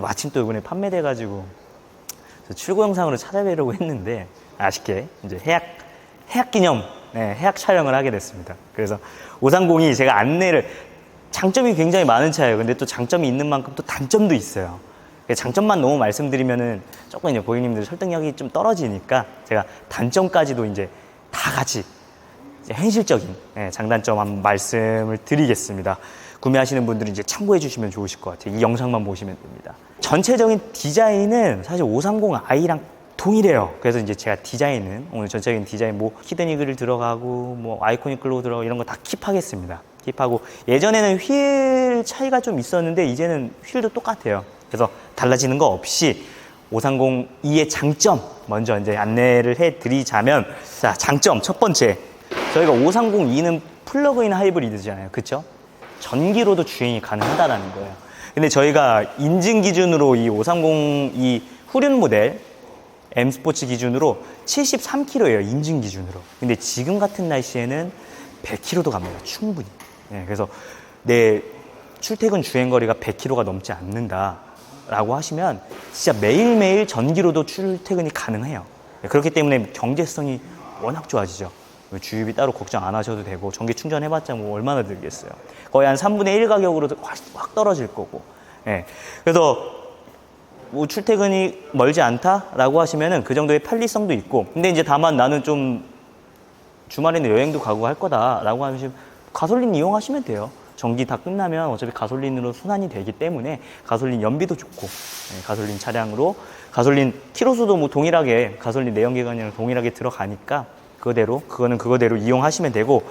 마침 또 이번에 판매돼가지고 출고 영상으로 찾아뵈려고 했는데 아쉽게 이제 해약 해약 기념 네, 해약 촬영을 하게 됐습니다. 그래서 530이 제가 안내를 장점이 굉장히 많은 차예요. 근데 또 장점이 있는 만큼 또 단점도 있어요. 그래서 장점만 너무 말씀드리면은 조금 이제 고객님들 설득력이 좀 떨어지니까 제가 단점까지도 이제 다 같이 이제 현실적인 예, 장단점 한 말씀을 드리겠습니다. 구매하시는 분들은 이제 참고해 주시면 좋으실 것 같아요. 이 영상만 보시면 됩니다. 전체적인 디자인은 사실 530i랑 동일해요. 그래서 이제 제가 디자인은 오늘 전체적인 디자인 뭐 히든 이글을 들어가고 뭐 아이코닉 글로우 들어가고 이런 거 다 킵하겠습니다. 킵하고 예전에는 휠 차이가 좀 있었는데 이제는 휠도 똑같아요. 그래서 달라지는 거 없이 530E의 장점 먼저 이제 안내를 해 드리자면 자, 장점 첫 번째. 저희가 530E는 플러그인 하이브리드잖아요. 그쵸? 전기로도 주행이 가능하다라는 거예요. 근데 저희가 인증 기준으로 이 530E 후륜 모델 M 스포츠 기준으로 73km예요. 인증 기준으로. 근데 지금 같은 날씨에는 100km도 갑니다. 충분히. 예, 그래서 내 출퇴근 주행 거리가 100km가 넘지 않는다 라고 하시면 진짜 매일매일 전기로도 출퇴근이 가능해요. 예, 그렇기 때문에 경제성이 워낙 좋아지죠. 주유비 따로 걱정 안 하셔도 되고 전기 충전해봤자 뭐 얼마나 들겠어요. 거의 한 3분의 1 가격으로 확, 확 떨어질 거고. 예. 그래서 뭐 출퇴근이 멀지 않다라고 하시면은 그 정도의 편리성도 있고. 근데 이제 다만 나는 좀 주말에는 여행도 가고 할 거다라고 하시면 가솔린 이용하시면 돼요. 전기 다 끝나면 어차피 가솔린으로 순환이 되기 때문에 가솔린 연비도 좋고 예, 가솔린 차량으로 가솔린 키로수도 뭐 동일하게 가솔린 내연기관이랑 동일하게 들어가니까 그거대로 그거는 그거대로 이용하시면 되고